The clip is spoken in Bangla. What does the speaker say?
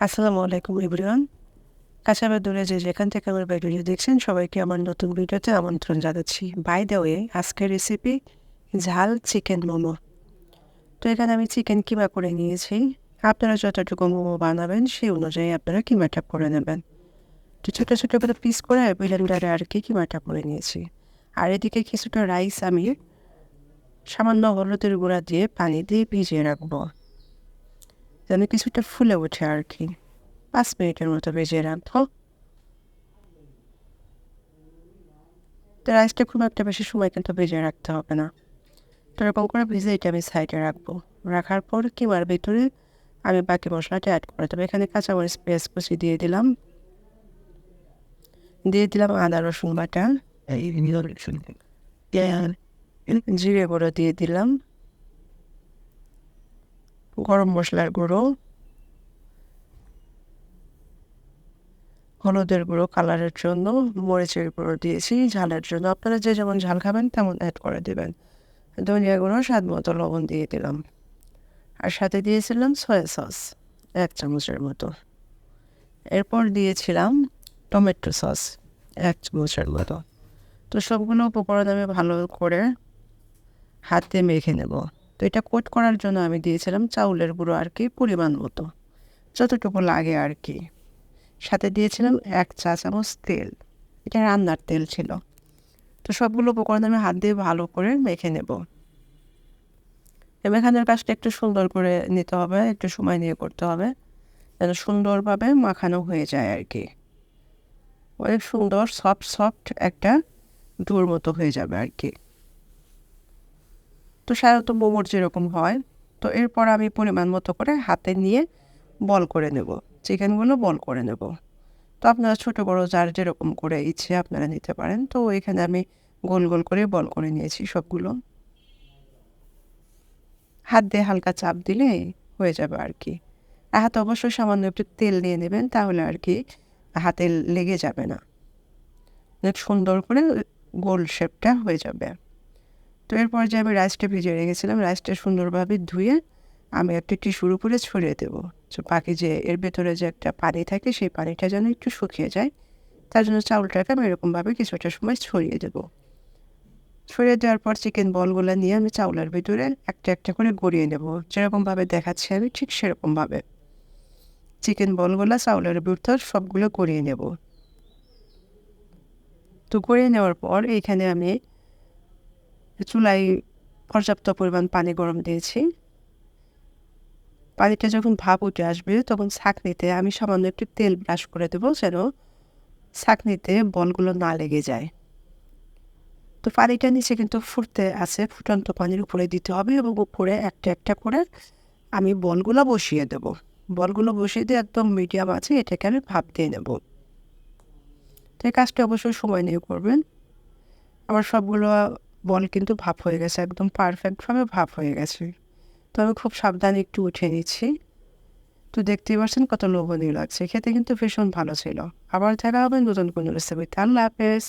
আসসালামু আলাইকুম এভরিওয়ান। কাছাবার দূরে যে যেখান থেকে আমার ভিডিও দেখছেন, সবাইকে আমার নতুন ভিডিওতে আমন্ত্রণ জানাচ্ছি। বাই দ্য ওয়ে আজকের রেসিপি ঝাল চিকেন মোমো। তো এখানে আমি চিকেন কিমা করে নিয়েছি। আপনারা যতটুকু মোমো বানাবেন, সেই অনুযায়ী আপনারা কিমাটা করে নেবেন। তো ছোটো ছোটো করে পিস করে ব্লেন্ডারে আর কি কিমাটা করে নিয়েছি। আর এদিকে কিছুটা রাইস আমি সামান্য হলুদের গুঁড়া দিয়ে পানি দিয়ে ভিজিয়ে রাখব। যেন কিছুটা ফুলে ওঠে আর কি পাঁচ মিনিটের মতো ভেজে রাখব তো রাইসটা খুব একটা বেশি সময় কিন্তু ভেজে রাখতে হবে না তো এরকম করে ভেজে এটা আমি সাইডে রাখব রাখার পর কিমার ভিতরে আমি বাকি মশলাটা অ্যাড করে দেবো এখানে কাঁচামরিচ পেঁয়াজ কুচি দিয়ে দিলাম দিয়ে দিলাম আদা রসুন বাটা জিরে গুঁড়ো দিয়ে দিলাম গরম মশলার গুঁড়ো। হলুদের গুঁড়ো, কালারের জন্য মরিচের গুঁড়ো দিয়েছি, ঝালের জন্য। আপনারা যে যেমন ঝাল খাবেন, তেমন অ্যাড করে দেবেন। ধনিয়া গুঁড়ো, স্বাদ মতো লবণ দিয়ে দিলাম। আর সাথে দিয়েছিলাম সয়া সস এক চামচের মতো। এরপর দিয়েছিলাম টমেটো সস এক চামচের মতো। তো সবগুলো উপকরণ আমি ভালো করে হাতে মেখে নেব। তো এটা কোট করার জন্য আমি দিয়েছিলাম চাউলের গুঁড়ো আর কি পরিমাণ মতো, যতটুকু লাগে আর কি। সাথে দিয়েছিলাম এক চা চামচ তেল, এটা রান্নার তেল ছিল। তো সবগুলো উপকরণ আমি হাত দিয়ে ভালো করে মেখে নেব। মেখানোর কাজটা একটু সুন্দর করে নিতে হবে, একটু সময় নিয়ে করতে হবে, যেন সুন্দরভাবে মাখানো হয়ে যায় আর কি। অনেক সুন্দর, সফট সফট একটা দূর মতো হয়ে যাবে আর কি। তো সাধারণত মোমোর যেরকম হয়, তো এরপর আমি পরিমাণ মতো করে হাতে নিয়ে বল করে নেব। চিকেনগুলো বল করে নেব। তো আপনারা ছোটো, বড়ো যার যেরকম করে ইচ্ছে আপনারা নিতে পারেন। তো এখানে আমি গোল গোল করে বল করে নিয়েছি সবগুলো। হাত দিয়ে হালকা চাপ দিলে হয়ে যাবে আর কি। হাতে অবশ্যই সামান্য একটু তেল নিয়ে নেবেন, তাহলে আর কি হাতে লেগে যাবে না। সুন্দর করে গোল শেপটা হয়ে যাবে। তো এরপর যে আমি রাইসটা ভিজিয়ে রেখেছিলাম রাইসটা সুন্দরভাবে ধুয়ে আমি একটা টিস্যুর উপরে ছড়িয়ে দেবো। তো বাকি যে এর ভেতরে যে একটা পানি থাকে, সেই পানিটা যেন একটু শুকিয়ে যায়, তার জন্য চাউলটাকে আমি এরকমভাবে কিছুটা সময় ছড়িয়ে দেবো। ছড়িয়ে দেওয়ার পর চিকেন বলগুলো নিয়ে আমি চাউলের ভিতরে একটা একটা করে গড়িয়ে নেব। যেরকমভাবে দেখাচ্ছি আমি ঠিক সেরকমভাবে। চিকেন বলগুলো চাউলের ভিতর সবগুলো গড়িয়ে নেব। তো গড়িয়ে নেওয়ার পর এইখানে আমি চুলায় পর্যাপ্ত পরিমাণ পানি গরম দিয়েছি। পানিটা যখন ভাপ উঠে আসবে, তখন ছাঁকনিতে আমি সামান্য একটু তেল ব্রাশ করে দেবো যেন ছাঁকনিতে বলগুলো না লেগে যায়। তো পানিটা নিচে কিন্তু ফুটতে আছে, ফুটন্ত পানির উপরে দিতে হবে এবং উপরে একটা একটা করে আমি বলগুলো বসিয়ে দেব। বলগুলো বসিয়ে দিয়ে একদম মিডিয়াম আছে, এটাকে আমি ভাপ দিয়ে নেব। তো এই কাজটা অবশ্যই সময় নিয়ে করবেন। আমার সবগুলো বল কিন্তু ভাপ হয়ে গেছে, একদম পারফেক্টভাবে ভাপ হয়ে গেছে। তো আমি খুব সাবধানে একটু উঠে নিচ্ছি। তো দেখতেই পাচ্ছেন কত লোভনীয় লাগছে। খেতে কিন্তু ভীষণ ভালো ছিল। আবার দেখা হবে নতুন কোনো রেসিপিতে আল্লাহ হাফেজ।